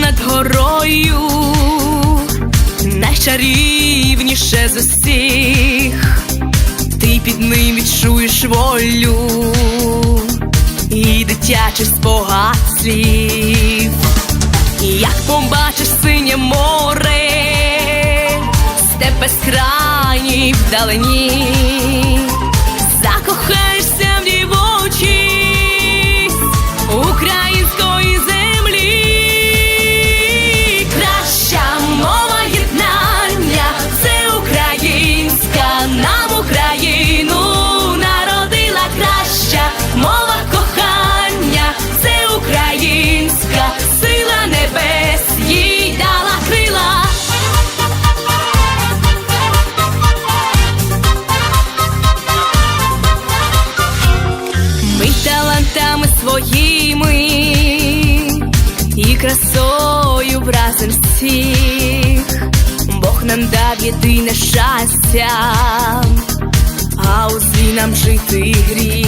Над горою, найчарівніше з усіх, ти під ним відчуєш волю і дитячий спогад слів. Синє море, степ безкрайній вдалині, красою вразим всіх. Бог нам дав єдине щастя, а у нам жити гріх.